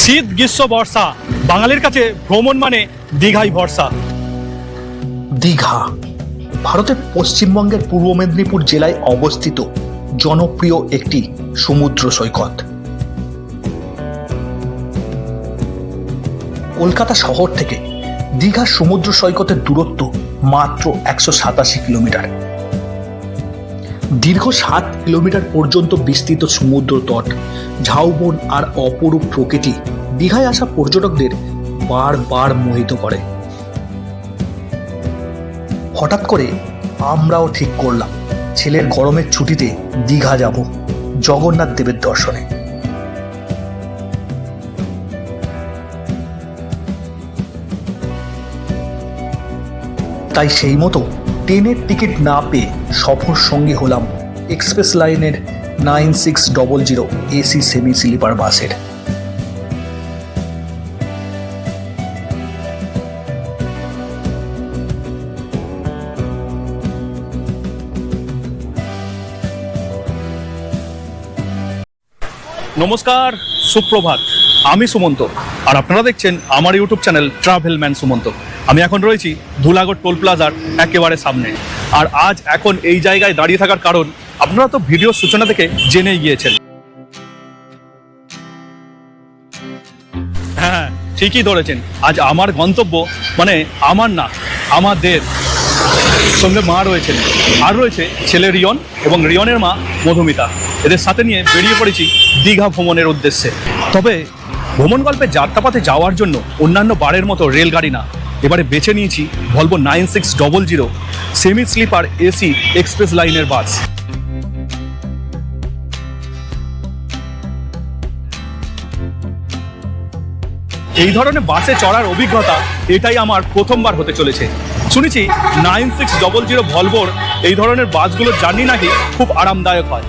শীত, গ্রীষ্ম, বর্ষা। বাঙালির কাছে ভ্রমণ মানে দীঘাই ভরসা। দীঘা, ভারতের পশ্চিমবঙ্গের পূর্ব মেদিনীপুর জেলায় অবস্থিত জনপ্রিয় একটি সমুদ্র সৈকত। কলকাতা শহর থেকে দীঘা সমুদ্র সৈকতের দূরত্ব মাত্র একশো সাতাশি কিলোমিটার। দীর্ঘ সাত কিলোমিটার পর্যন্ত বিস্তৃত সমুদ্র তট, ঝাউবন আর অপরূপ প্রকৃতি দীঘায় আসা পর্যটকদের বারবার মোহিত করে। হঠাৎ করে আমরাও ঠিক করলাম, ছেলের গরমের ছুটিতে দীঘা যাব, জগন্নাথ দেবের দর্শনে। তাই সেই মতো ট্রেনের টিকিট না পেয়ে সফর সঙ্গী হলাম এক্সপ্রেস লাইনের nine six double zero AC semi sleeper বাসের। নমস্কার, সুপ্রভাত। আমি সুমন্ত। আর আপনারা দেখছেন আমার YouTube channel travel man Sumanta. আমি এখন রয়েছি ধুলাগড় টোল প্লাজার একেবারে সামনে। আর আজ এখন এই জায়গায় দাঁড়িয়ে থাকার কারণ, আপনারা তো ভিডিও সূচনা থেকে জেনেই গিয়েছেন। হ্যাঁ ঠিকই ধরেছেন। আজ আমার গন্তব্য মানে আমার না, আমাদের। সঙ্গে মা রয়েছেন। আর রয়েছে ছেলে রিয়ন এবং রিয়নের মা মধুমিতা। এদের সাথে নিয়ে বেরিয়ে পড়েছি দীঘা ভ্রমণের উদ্দেশ্যে। তবে ভ্রমণ গল্পে যাত্রাপথে যাওয়ার জন্য অন্যান্য বারের মতো রেলগাড়ি না। এবারে বেছে নিয়েছি Volvo nine six double zero semi sleeper AC express লাইনের বাস এই ধরনের বাসে চড়ার অভিজ্ঞতা এটাই আমার প্রথমবার হতে চলেছে। শুনেছি নাইন সিক্স ডবল জিরো ভলভোর এই ধরনের বাসগুলোর জার্নি নাকি খুব আরামদায়ক হয়।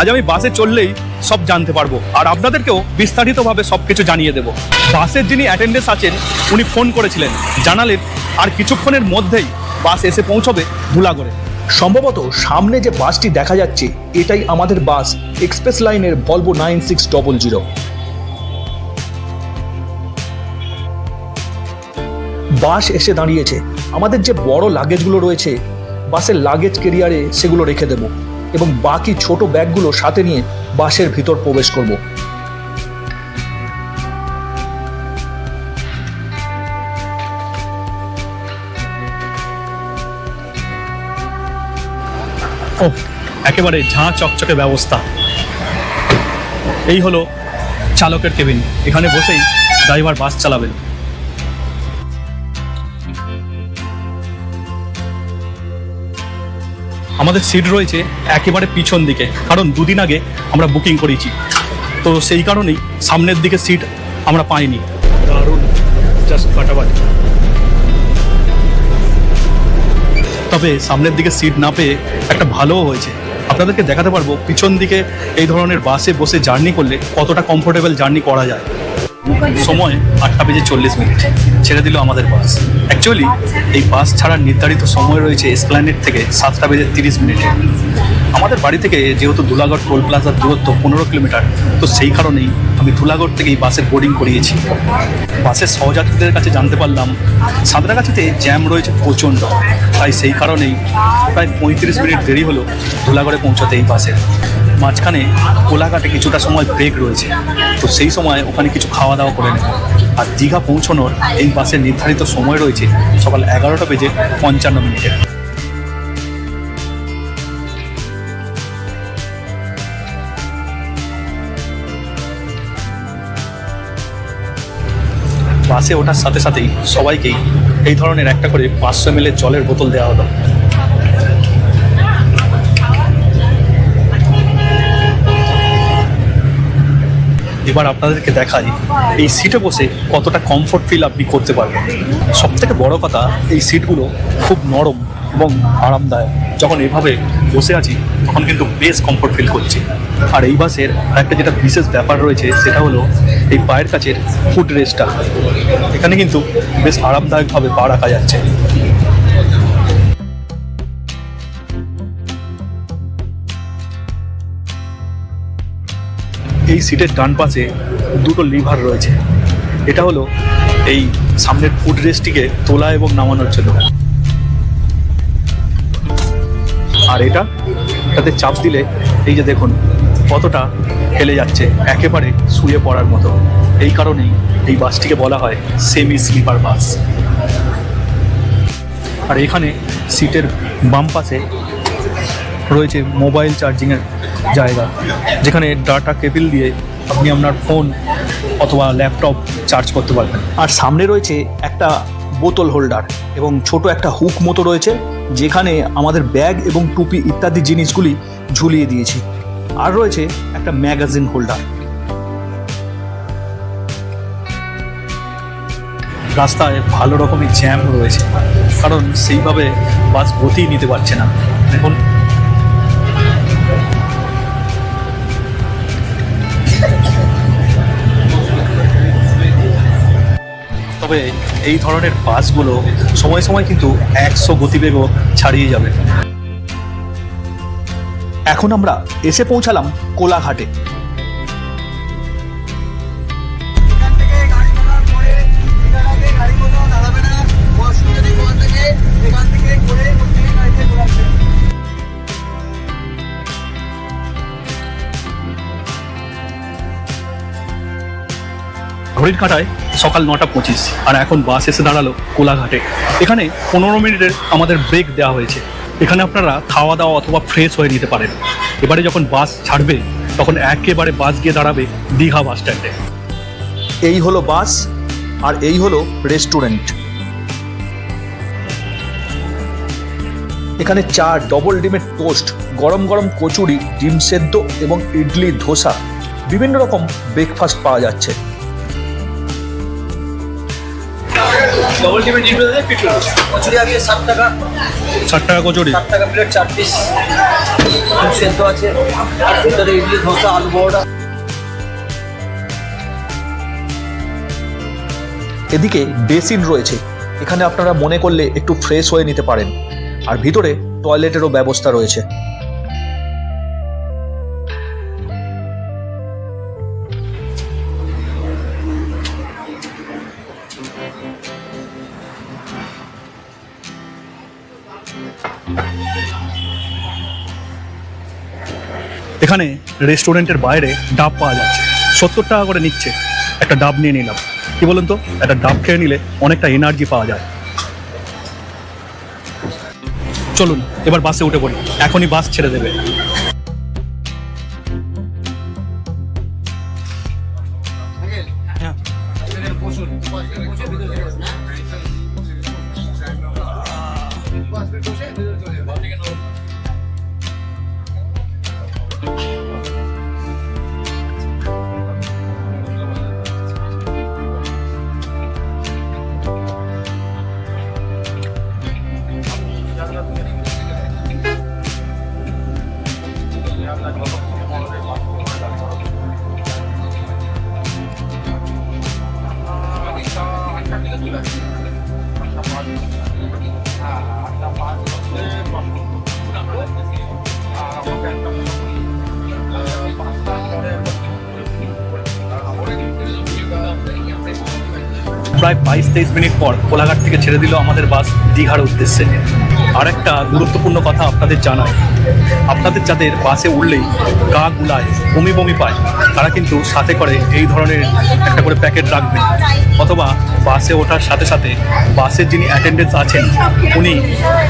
আজ আমি বাসে চললেই সব জানতে পারব। আর আপনাদেরকেও বিস্তারিতভাবে সব কিছু জানিয়ে দেবো। বাসের যিনি অ্যাটেন্ডেন্স আছেন, উনি ফোন করেছিলেন। জানালেন, আর কিছুক্ষণের মধ্যেই বাস এসে পৌঁছবে ধুলাগড়ে সম্ভবত সামনে যে বাসটি দেখা যাচ্ছে, এটাই আমাদের বাস, এক্সপ্রেস লাইনের Volvo nine six double zero. Bus এসে দাঁড়িয়েছে। আমাদের যে বড় লাগেজগুলো রয়েছে, বাসের লাগেজ কেরিয়ারে সেগুলো রেখে দেব। এবং বাকি ছোট ব্যাগগুলো সাথে নিয়ে বাসের ভিতর প্রবেশ করব। ও, একেবারে ঝাঁ চকচকে ব্যবস্থা। এই হলো চালকের কেবিন। এখানে বসেই ড্রাইভার বাস চালাবেন। আমাদের সিট রয়েছে একেবারে পিছন দিকে। কারণ দুদিন আগে আমরা বুকিং করেছি। তো সেই কারণেই সামনের দিকে সিট আমরা পাইনি। জাস্ট তবে সামনের দিকে সিট না পেয়ে একটা ভালোও হয়েছে। আপনাদেরকে দেখাতে পারব, পিছন দিকে এই ধরনের বাসে বসে জার্নি করলে কতটা কমফোর্টেবল জার্নি করা যায়। সময় আটটা বেজে চল্লিশ মিনিট। ছেড়ে দিল আমাদের বাস অ্যাকচুয়ালি এই বাস ছাড়ার নির্ধারিত সময় রয়েছে এসপ্ল্যানেট থেকে সাতটা বেজে তিরিশ মিনিটে। আমাদের বাড়ি থেকে যেহেতু ধুলাগড় টোল প্লাজার দূরত্ব পনেরো কিলোমিটার, তো সেই কারণেই আমি ধুলাগড় থেকে এই বাসের বোর্ডিং করিয়েছি। বাসের সহযাত্রীদের কাছে জানতে পারলাম সাঁতরাগাছিতে জ্যাম রয়েছে প্রচণ্ড। তাই সেই কারণেই প্রায় পঁয়ত্রিশ মিনিট দেরি হলো ধুলাগড়ে পৌঁছাতে এই বাসের মাঝখানে কোলাঘাটে কিছুটা সময় ব্রেক রয়েছে। তো সেই সময় ওখানে কিছু খাওয়া দাওয়া করে নেব। আর দীঘা পৌঁছানোর এই বাসের নির্ধারিত সময় রয়েছে সকাল এগারোটা বেজে পঞ্চান্ন মিনিটে। বাসে ওঠার সাথে সাথেই সবাইকেই এই ধরনের একটা করে পাঁচশো এম জলের বোতল দেওয়া হলো। এবার আপনাদেরকে দেখাই, এই সিটে বসে কতটা কমফোর্ট ফিল আপনি করতে পারবেন। সব থেকে বড় কথা, এই সিটগুলো খুব নরম এবং আরামদায়ক। যখন এভাবে বসে আছি, তখন কিন্তু বেশ কমফোর্ট ফিল করছি। আর এই বাসের একটা যেটা বিশেষ ব্যাপার রয়েছে, সেটা হলো এই পায়ের কাছের ফুট রেস্টটা এখানে কিন্তু বেশ আরামদায়কভাবে পা রাখা যাচ্ছে। এই সিটের ডান পাশে দুটো লিভার রয়েছে। এটা হলো এই সামনের ফুড রেস্টটিকে তোলা এবং নামানোর জন্য। আর এটা তাতে চাপ দিলে এই যে দেখুন, কতটা হেলে যাচ্ছে, একেবারে শুয়ে পড়ার মতো। এই কারণেই এই বাসটিকে বলা হয় সেমি স্লিপার বাস। আর এখানে সিটের বাম পাশে রয়েছে মোবাইল চার্জিংয়ের জায়গা, যেখানে ডাটা কেবিল দিয়ে আপনি আপনার ফোন অথবা ল্যাপটপ চার্জ করতে পারবেন। আর সামনে রয়েছে একটা বোতল হোল্ডার এবং ছোট একটা হুক মতো রয়েছে, যেখানে আমাদের ব্যাগ এবং টুপি ইত্যাদি জিনিসগুলি ঝুলিয়ে দিয়েছি। আর রয়েছে একটা ম্যাগাজিন হোল্ডার রাস্তায় ভালো রকমের জ্যাম রয়েছে, কারণ সেইভাবে বাস গতি নিতে পারছে না। দেখুন তবে এই ধরনের বাসগুলো সময় সময় কিন্তু একশো গতিবেগও ছাড়িয়ে যাবে। এখন আমরা এসে পৌঁছালাম কোলাঘাটে। ঘড়ির কাঁটায় সকাল নটা পঁচিশ আর এখন বাস এসে দাঁড়াল কোলাঘাটে। এখানে পনেরো মিনিটের আমাদের ব্রেক দেওয়া হয়েছে। এখানে আপনারা খাওয়া দাওয়া অথবা ফ্রেশ হয়ে নিতে পারেন। এবারে যখন বাস ছাড়বে, তখন একেবারে বাস গিয়ে দাঁড়াবে দীঘা বাস স্ট্যান্ডে। এই হলো বাস আর এই হলো রেস্টুরেন্ট এখানে চা ডবল ডিমের টোস্ট গরম গরম কচুরি, ডিম সেদ্ধ এবং ইডলি, ধোসা। বিভিন্ন রকম ব্রেকফাস্ট পাওয়া যাচ্ছে। কচুরি আগে ষাট টাকা। ষাট টাকা কচুরি। ষাট টাকা প্লেট চার পিস সেদ্ধ আছে। ভিতরে ইডলি ধোসা আলু বড়া এদিকে বেসিন রয়েছে। এখানে আপনারা মনে করলে একটু ফ্রেশ হয়ে নিতে পারেন। আর ভিতরে টয়লেটেরও ব্যবস্থা রয়েছে। রেস্টুরেন্টের বাইরে ডাব পাওয়া যাচ্ছে। সত্তর টাকা করে নিচ্ছে। একটা ডাব নিয়ে নিলাম। কি বলুন তো? একটা ডাব খেয়ে নিলে অনেকটা এনার্জি পাওয়া যায়। চলুন, এবার বাসে উঠে পড়ি। এখনই বাস ছেড়ে দেবে। তেইশ মিনিট পর কোলাঘাট থেকে ছেড়ে দিল আমাদের বাস দীঘার উদ্দেশ্যে। আর একটা গুরুত্বপূর্ণ কথা আপনাদের জানাই। আপনাদের যাদের বাসে উঠলেই গা গুলায়, বমি বমি পায়, তারা কিন্তু সাথে করে এই ধরনের একটা করে প্যাকেট রাখবেন অথবা বাসে ওঠার সাথে সাথে বাসের যিনি অ্যাটেন্ডেন্স আছেন, উনি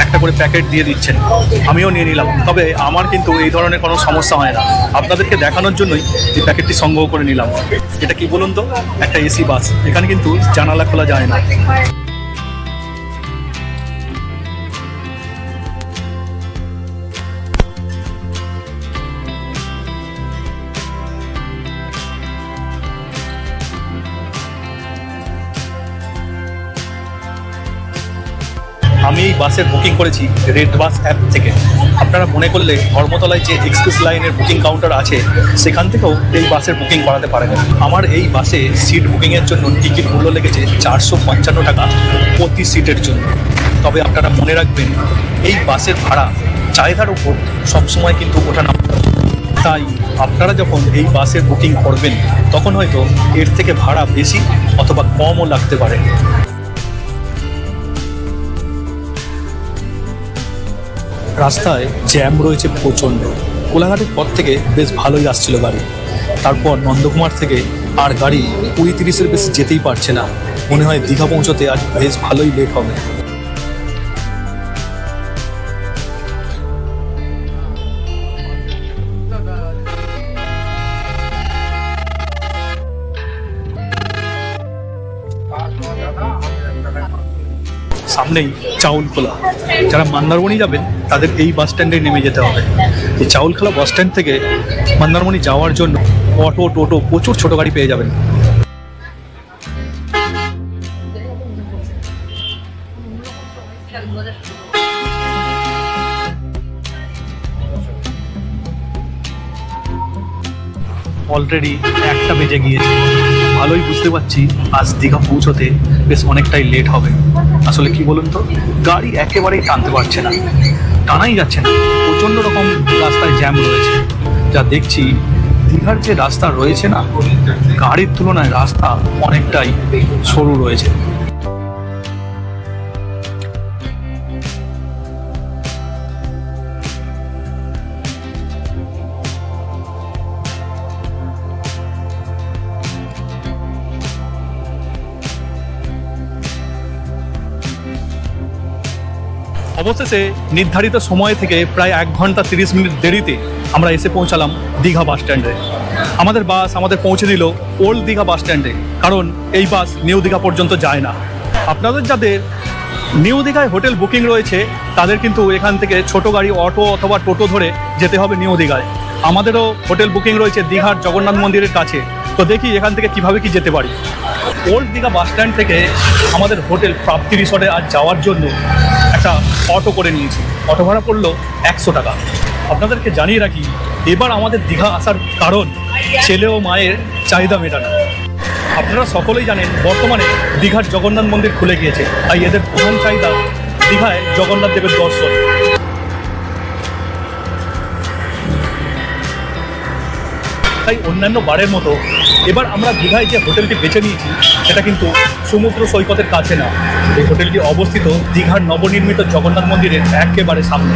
একটা করে প্যাকেট দিয়ে দিচ্ছেন। আমিও নিয়ে নিলাম। তবে আমার কিন্তু এই ধরনের কোনো সমস্যা হয় না। আপনাদেরকে দেখানোর জন্যই এই প্যাকেটটি সংগ্রহ করে নিলাম। এটা কি বলুন তো? একটা এসি বাস। এখানে কিন্তু জানালা খোলা যায় না। বাসের বুকিং করেছি রেড বাস অ্যাপ থেকে। আপনারা মনে করলে ধর্মতলায় যে এক্সপ্রেস লাইনের বুকিং কাউন্টার আছে, সেখান থেকেও এই বাসের বুকিং করাতে পারেন। আমার এই বাসে সিট বুকিংয়ের জন্য টিকিট মূল্য লেগেছে চারশো পঞ্চান্ন টাকা প্রতি সিটের জন্য। তবে আপনারা মনে রাখবেন, এই বাসের ভাড়া চাহিদার উপর সবসময় কিন্তু ওঠা নামা। তাই আপনারা যখন এই বাসের বুকিং করবেন, তখন হয়তো এর থেকে ভাড়া বেশি অথবা কমও লাগতে পারে। রাস্তায় জ্যাম রয়েছে প্রচণ্ড। কোলাঘাটের পর থেকে বেশ ভালোই আসছিল গাড়ি। তারপর নন্দকুমার থেকে আর গাড়ি কুড়ি তিরিশের বেশি যেতেই পারছে না। মনে হয় দীঘা পৌঁছতে আজ বেশ ভালোই লেট হবে। সামনেই চাউল খোলা। যারা মন্দারমণি যাবেন, তাদের এই বাস স্ট্যান্ডে নেমে যেতে হবে। এই চাউলখোলা বাস স্ট্যান্ড থেকে মন্দারমণি যাওয়ার জন্য অটো, টোটো প্রচুর ছোট গাড়ি পেয়ে যাবেন। অলরেডি একটা বেজে গিয়েছে। ভালোই বুঝতে পারছি আজ দীঘা পৌঁছতে বেশ অনেকটাই লেট হবে। আসলে কি বলুন তো? গাড়ি একেবারেই টানতে পারছে না। টানাই যাচ্ছে না। প্রচণ্ড রকম রাস্তায় জ্যাম রয়েছে। যা দেখছি দীঘার যে রাস্তা রয়েছে না, গাড়ির তুলনায় রাস্তা অনেকটাই সরু রয়েছে। অবশেষে নির্ধারিত সময় থেকে প্রায় এক ঘণ্টা তিরিশ মিনিট দেরিতে আমরা এসে পৌঁছালাম দীঘা বাস স্ট্যান্ডে। আমাদের বাস আমাদের পৌঁছে দিল ওল্ড দীঘা বাস স্ট্যান্ডে, কারণ এই বাস নিউ দীঘা পর্যন্ত যায় না। আপনাদের যাদের নিউ দীঘায় হোটেল বুকিং রয়েছে, তাদের কিন্তু এখান থেকে ছোট গাড়ি, অটো অথবা টোটো ধরে যেতে হবে নিউ দীঘায়। আমাদেরও হোটেল বুকিং রয়েছে দীঘার জগন্নাথ মন্দিরের কাছে। তো দেখি এখান থেকে কীভাবে কি যেতে পারি। ওল্ড দীঘা বাস স্ট্যান্ড থেকে আমাদের হোটেল প্রাপ্তি রিসর্টে আজ যাওয়ার জন্য একটা অটো করে নিয়েছি। অটো ভাড়া পড়ল একশো টাকা। আপনাদেরকে জানিয়ে রাখি, এবার আমাদের দীঘা আসার কারণ ছেলে ও মায়ের চাহিদা মেটানো। আপনারা সকলেই জানেন, বর্তমানে দীঘার জগন্নাথ মন্দির খুলে গিয়েছে। তাই এদের প্রধান চাহিদা দীঘায় জগন্নাথ দেবের দর্শন। তাই অন্যান্য বারের মতো। এবার আমরা দীঘায় যে হোটেলটি বেছে নিয়েছি, সেটা কিন্তু সমুদ্র সৈকতের কাছে না। এই হোটেলটি অবস্থিত দীঘার নবনির্মিত জগন্নাথ মন্দিরের একেবারে সামনে।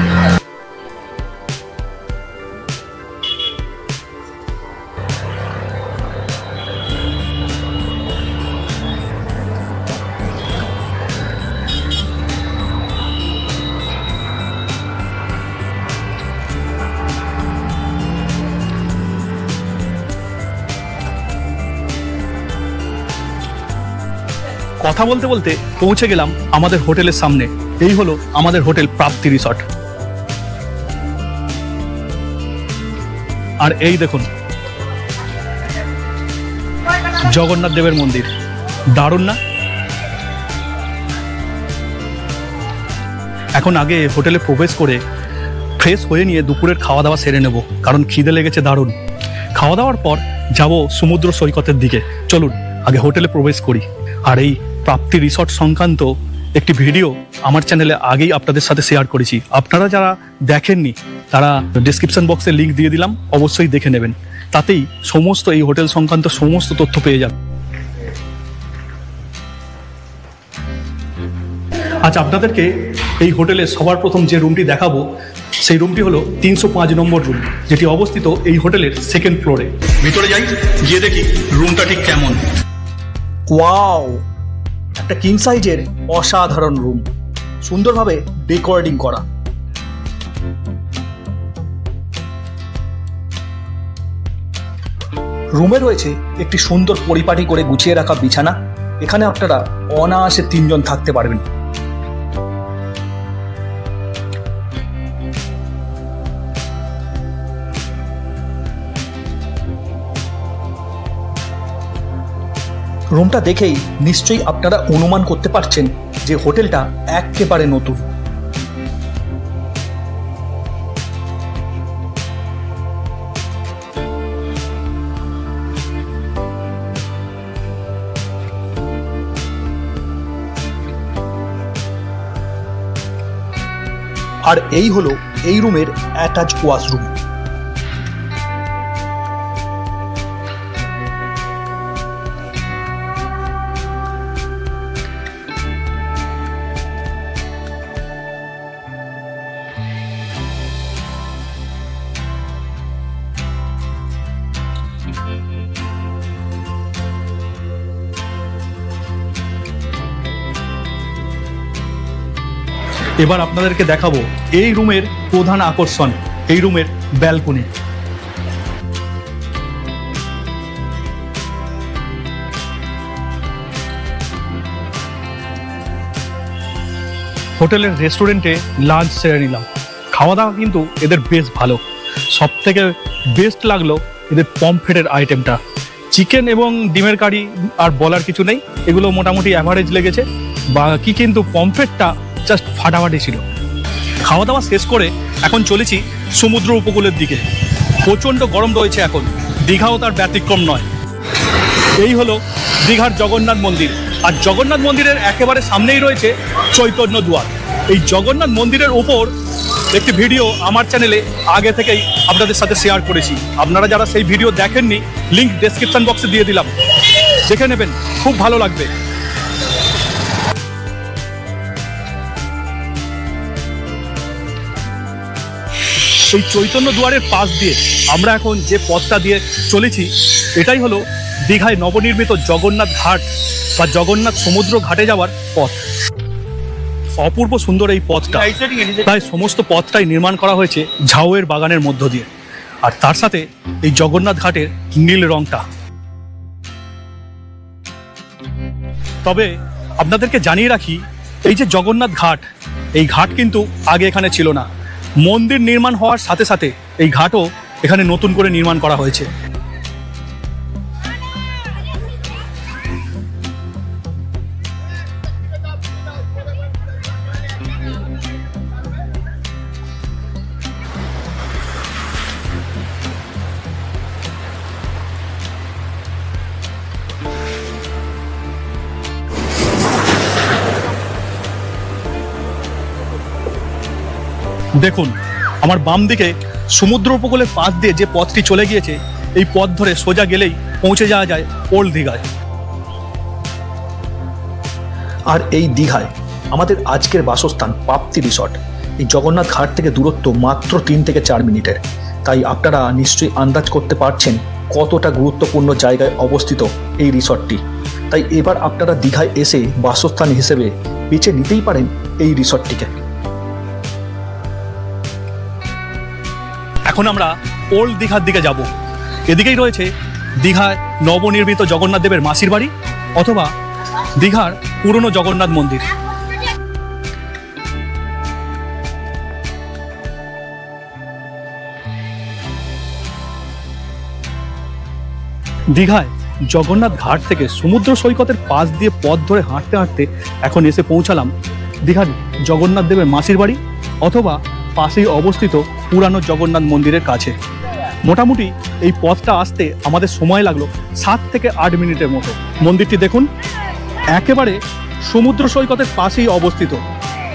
কথা বলতে বলতে পৌঁছে গেলাম আমাদের হোটেলের সামনে। এই হলো আমাদের হোটেল প্রাপ্তি রিসর্ট। আর এই দেখুন, জগন্নাথ দেবের মন্দির। দারুণ না? এখন আগে হোটেলে প্রবেশ করে ফ্রেশ হয়ে নিয়ে দুপুরের খাওয়া দাওয়া সেরে নেব, কারণ খিদে লেগেছে দারুণ। খাওয়া দাওয়ার পর যাব সমুদ্র সৈকতের দিকে। চলুন, আগে হোটেলে প্রবেশ করি। আর এই প্রাপ্তি রিসর্ট সংক্রান্ত একটি ভিডিও আমার চ্যানেলে আগেই আপনাদের সাথে শেয়ার করেছি। আপনারা যারা দেখেননি, তারা ডিসক্রিপশন বক্সে লিংক দিয়ে দিলাম, অবশ্যই দেখে নেবেন। তাতেই সমস্ত এই হোটেল সংক্রান্ত সমস্ত তথ্য পেয়ে যাবেন। আজ আপনাদেরকে এই হোটেলে সবার প্রথম যে রুমটি দেখাবো, সেই রুমটি হলো তিনশো পাঁচ নম্বর রুম যেটি অবস্থিত এই হোটেলের সেকেন্ড ফ্লোরে ভিতরে যাই, গিয়ে দেখি রুমটা ঠিক কেমন। ওয়াও একটা কিং সাইজের অসাধারণ রুম সুন্দরভাবে ডেকোরেটিং করা। রুমে রয়েছে একটি সুন্দর পরিপাটি করে গুছিয়ে রাখা বিছানা। এখানে আপনারা অনায়াসে তিনজন থাকতে পারবেন। রুমটা দেখেই নিশ্চয়ই আপনারা অনুমান করতে পারছেন যে হোটেলটা একেবারে নতুন। আর এই হলো এই রুমের অ্যাটাচ ওয়াশরুম এবার আপনাদেরকে দেখাবো এই রুমের প্রধান আকর্ষণ, এই রুমের ব্যালকনি। হোটেলের রেস্টুরেন্টে লাঞ্চ সেরে নিলাম। খাওয়া দাওয়া কিন্তু এদের বেশ ভালো। সব থেকে বেস্ট লাগল এদের পমফ্রেটের আইটেমটা। চিকেন এবং ডিমের কারি আর বলার কিছু নেই, এগুলো মোটামুটি অ্যাভারেজ লেগেছে। বাকি কিন্তু পমফ্রেটটা জাস্ট ফাটাফাটি ছিল। খাওয়া দাওয়া শেষ করে এখন চলেছি সমুদ্র উপকূলের দিকে। প্রচণ্ড গরম রয়েছে এখন। দীঘাও তার ব্যতিক্রম নয়। এই হলো দীঘার জগন্নাথ মন্দির। আর জগন্নাথ মন্দিরের একেবারে সামনেই রয়েছে চৈতন্য দুয়ার। এই জগন্নাথ মন্দিরের ওপর একটি ভিডিও আমার চ্যানেলে আগে থেকেই আপনাদের সাথে শেয়ার করেছি। আপনারা যারা সেই ভিডিও দেখেননি লিঙ্ক ডেসক্রিপশন বক্সে দিয়ে দিলাম। দেখে নেবেন, খুব ভালো লাগবে। এই চৈতন্য দুয়ারের পাশ দিয়ে আমরা এখন যে পথটা দিয়ে চলেছি, এটাই হলো দীঘায় নবনির্মিত জগন্নাথ ঘাট বা জগন্নাথ সমুদ্র ঘাটে যাওয়ার পথ। অপূর্ব সুন্দর এই পথটা। প্রায় সমস্ত পথটাই নির্মাণ করা হয়েছে ঝাউয়ের বাগানের মধ্য দিয়ে। আর তার সাথে এই জগন্নাথ ঘাটের নীল রংটা। তবে আপনাদেরকে জানিয়ে রাখি, এই যে জগন্নাথ ঘাট, এই ঘাট কিন্তু আগে এখানে ছিল না। মন্দির নির্মাণ হওয়ার সাথে সাথে এই ঘাটও এখানে নতুন করে নির্মাণ করা হয়েছে। দেখুন, আমার বাম দিকে সমুদ্র উপকূলের পাশ দিয়ে যে পথটি চলে গিয়েছে, এই পথ ধরে সোজা গেলেই পৌঁছে যাওয়া যায় ওল্ড দীঘায়। আর এই দীঘায় আমাদের আজকের বাসস্থান পাপ্তি রিসর্ট। এই জগন্নাথ ঘাট থেকে দূরত্ব মাত্র তিন থেকে চার মিনিটের। তাই আপনারা নিশ্চয়ই আন্দাজ করতে পারছেন কতটা গুরুত্বপূর্ণ জায়গায় অবস্থিত এই রিসর্টটি। তাই এবার আপনারা দীঘায় এসে বাসস্থান হিসেবে বেছে নিতেই পারেন এই রিসর্টটিকে। এখন আমরা ওল্ড দীঘার দিকে যাব। এদিকেই রয়েছে দীঘায় নবনির্মিত জগন্নাথ দেবের মাসির বাড়ি অথবা দীঘার পুরনো জগন্নাথ মন্দির। দীঘায় জগন্নাথ ঘাট থেকে সমুদ্র সৈকতের পাশ দিয়ে পথ ধরে হাঁটতে হাঁটতে এখন এসে পৌঁছালাম দীঘার জগন্নাথ দেবের মাসির বাড়ি অথবা পাশেই অবস্থিত পুরানো জগন্নাথ মন্দিরের কাছে। মোটামুটি এই পথটা আসতে আমাদের সময় লাগল সাত থেকে আট মিনিটের মতো। মন্দিরটি দেখুন, একেবারে সমুদ্র সৈকতের পাশেই অবস্থিত।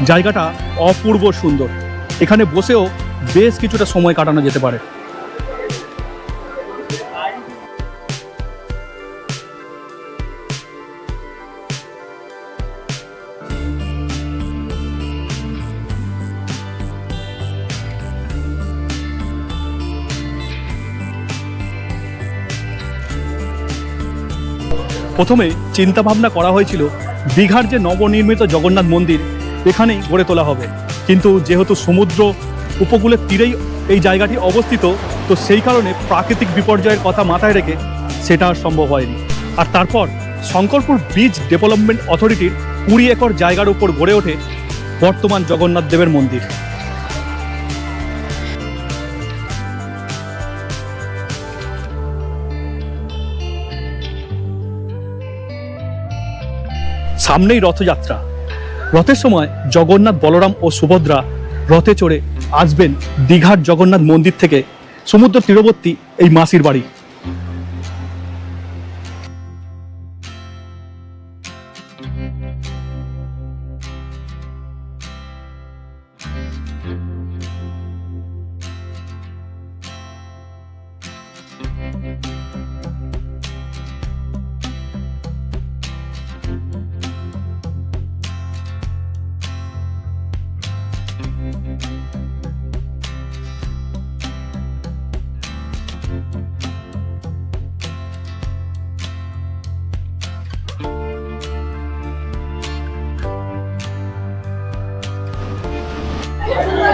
জায়গাটা অপূর্ব সুন্দর। এখানে বসেও বেশ কিছুটা সময় কাটানো যেতে পারে। প্রথমে চিন্তা ভাবনা করা হয়েছিল দীঘার যে নবনির্মিত জগন্নাথ মন্দির, এখানেই গড়ে তোলা হবে। কিন্তু যেহেতু সমুদ্র উপকূলের তীরেই এই জায়গাটি অবস্থিত, তো সেই কারণে প্রাকৃতিক বিপর্যয়ের কথা মাথায় রেখে সেটা আর সম্ভব হয়নি। আর তারপর শঙ্করপুর ব্রিজ ডেভেলপমেন্ট অথরিটির কুড়ি একর জায়গার উপর গড়ে ওঠে বর্তমান জগন্নাথ দেবের মন্দির। সামনেই রথযাত্রা। রথের সময় জগন্নাথ বলরাম ও সুভদ্রা রথে চড়ে আসবেন দীঘার জগন্নাথ মন্দির থেকে সমুদ্র তীরবর্তী এই মাসির বাড়ি।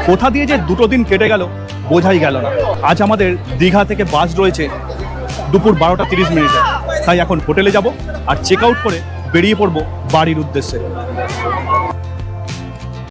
কোথা দিয়ে যে দুটো দিন কেটে গেল, বোঝাই গেল না। আজ আমাদের দীঘা থেকে বাস রয়েছে দুপুর বারোটা তিরিশ মিনিটে। তাই এখন হোটেলে যাব আর চেক আউট করে বেরিয়ে পড়ব বাড়ির উদ্দেশ্যে।